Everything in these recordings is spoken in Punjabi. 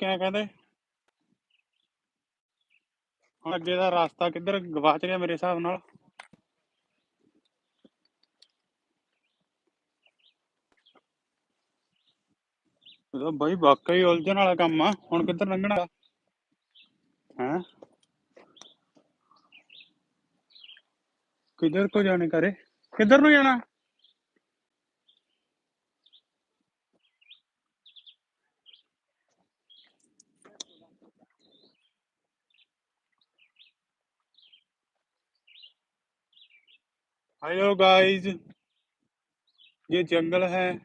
ਚੁੱਕੇ ਆ ਕਹਿੰਦੇ? ਹੁਣ ਅੱਗੇ ਦਾ ਰਸਤਾ ਕਿੱਧਰ ਗਵਾਚ ਗਿਆ ਮੇਰੇ ਹਿਸਾਬ ਨਾਲ? ਇਹ ਬਾਈ ਵਾਕਈ ਉਲਝਣ ਵਾਲਾ ਕੰਮ ਆ। ਹੁਣ ਕਿੱਧਰ ਲੰਘਣਾ ਹੈ? ਕਿੱਧਰ ਕੋ ਜਾਣੇ ਕਰੇ ਕਿੱਧਰ ਨੂੰ ਜਾਣਾ? हेलो गाइस ये जंगल है।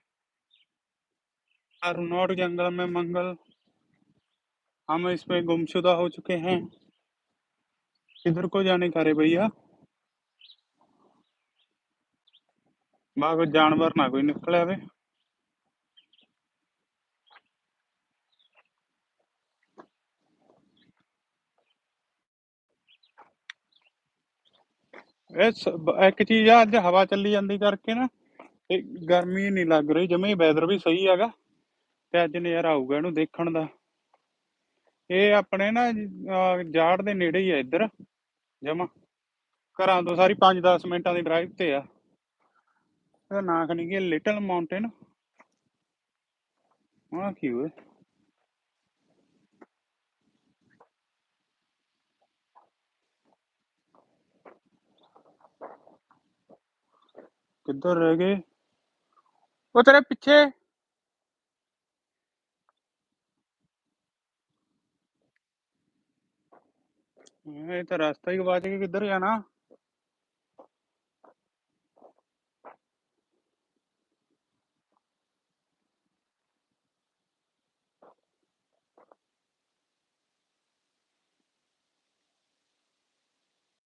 अरुणोट जंगल में मंगल। हम इस पे गुमशुदा हो चुके हैं। किधर को जाने का रे भैया? बाकी जानवर ना कोई निकले आवे ਇਹ ਇੱਕ ਚੀਜ਼ ਆ ਅੱਜ ਹਵਾ ਚੱਲੀ ਜਾਂਦੀ ਕਰਕੇ ਨਾ ਤੇ ਗਰਮੀ ਨਹੀਂ ਲੱਗ ਰਹੀ ਜਮੇ ਵੈਦਰ ਵੀ ਸਹੀ ਹੈਗਾ ਤੇ ਅੱਜ ਨਜ਼ਾਰਾ ਆਊਗਾ ਇਹਨੂੰ ਦੇਖਣ ਦਾ। ਇਹ ਆਪਣੇ ਨਾ ਅਹ, ਜਾੜ ਦੇ ਨੇੜੇ ਹੀ ਆ ਇੱਧਰ ਜਮਾ। ਘਰਾਂ ਤੋਂ ਸਾਰੀ 5-10 ਮਿੰਟਾਂ ਦੀ ਡਰਾਈਵ ਤੇ ਆ। ਇਹਦਾ ਨਾਂ ਖਣੀ ਕਿ ਲਿਟਲ ਮਾਊਂਟੇਨ ਆ ਕੀ ਹੋਏ ਕਿੱਧਰ ਰਹਿ ਗਏ ਉਹ ਤੇਰੇ ਪਿੱਛੇ ਇਹ ਤਾਂ ਰਸਤਾ ਹੀ ਗਵਾਚ ਗਿਆ ਕਿੱਧਰ ਜਾਣਾ